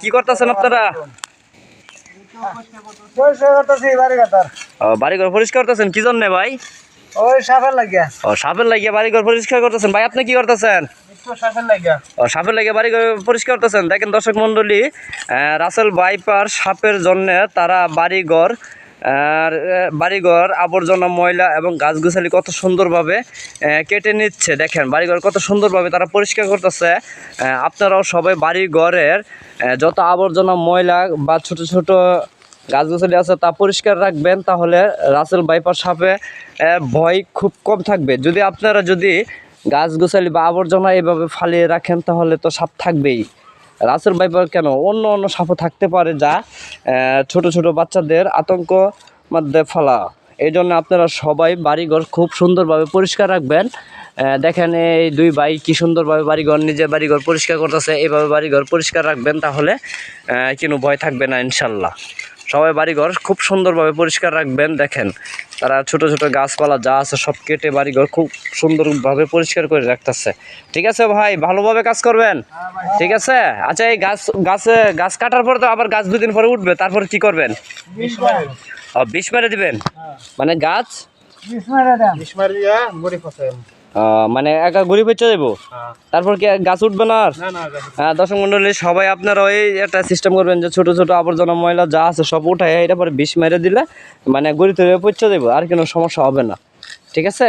কি করতেছেন আপনারা? বাড়িঘর পরিষ্কার করতেছেন? কি জন্য ভাই? ওই সাপের লাগিয়া। ও সাপের লাগিয়ে বাড়িঘর পরিষ্কার করতেছেন? ভাই আপনি কি করতেছেন? সাপের লাগিয়া। বাড়ি পরিষ্কার করতেছেন? দেখেন দর্শক মন্ডলী রাসেল বাইপার সাপের জন্য তারা বাড়িঘর আর বাড়িঘর, আবর্জনা, ময়লা এবং গাছগুছালি কত সুন্দরভাবে কেটে নিচ্ছে। দেখেন, বাড়িঘর কত সুন্দরভাবে তারা পরিষ্কার করতেছে। আপনারাও সবাই বাড়িঘরের যত আবর্জনা, ময়লা বা ছোট ছোট গাছগাছালি আছে তা পরিষ্কার রাখবেন, তাহলে রাসেল বাইপার সাপে ভয় খুব কম থাকবে। যদি আপনারা যদি গাছগাছালি বা আবর্জনা এভাবে ফালিয়ে রাখেন, তাহলে তো সাপ থাকবেই। রাসেল বাইপার কেন? অন্য অন্য সাপও থাকতে পারে যা ছোট ছোট বাচ্চাদের আতঙ্ক মধ্যে ফেলা। এই জন্য আপনারা সবাই বাড়িঘর খুব সুন্দরভাবে পরিষ্কার রাখবেন। দেখেন এই দুই ভাই কি সুন্দরভাবে বাড়িঘর, নিজের বাড়িঘর পরিষ্কার করতেছে। এইভাবে বাড়িঘর পরিষ্কার রাখবেন তাহলে কোনো ভয় থাকবে না, ইনশাল্লাহ। সবাই বাড়িঘর খুব সুন্দরভাবে পরিষ্কার রাখবেন দেখেন। তারা ছোট ছোট গাছপালা যা আছে সব কেটে বাড়িঘর খুব সুন্দরভাবে পরিষ্কার করে রাখতেছে। ঠিক আছে ভাই ভালোভাবে কাজ করবেন? ঠিক আছে? আচ্ছা এই গাছ গাছে গাছ কাটার পর তো আবার গাছ দুদিন পরে উঠবে তারপর কি করবেন? ও, বিষ মেরে দিবেন? মানে গাছ? মারে দেন। মারে দিয়া মানে একা গরিব হচ্ছে দেবো তারপর কি গাছ উঠবে না আর? হ্যাঁ দর্শক মন্ডলী সবাই আপনারা ওই একটা সিস্টেম করবেন যে ছোট ছোট আবর্জনা ময়লা যা আছে সব উঠায় এটা পরে বিষ মেরে দিলে মানে গড়ি তৈরি পচে দেবো আর কোনো সমস্যা হবে না। ঠিক আছে?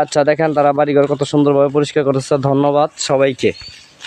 আচ্ছা দেখেন তারা বাড়িঘর কত সুন্দরভাবে পরিষ্কার করেছে ধন্যবাদ সবাইকে।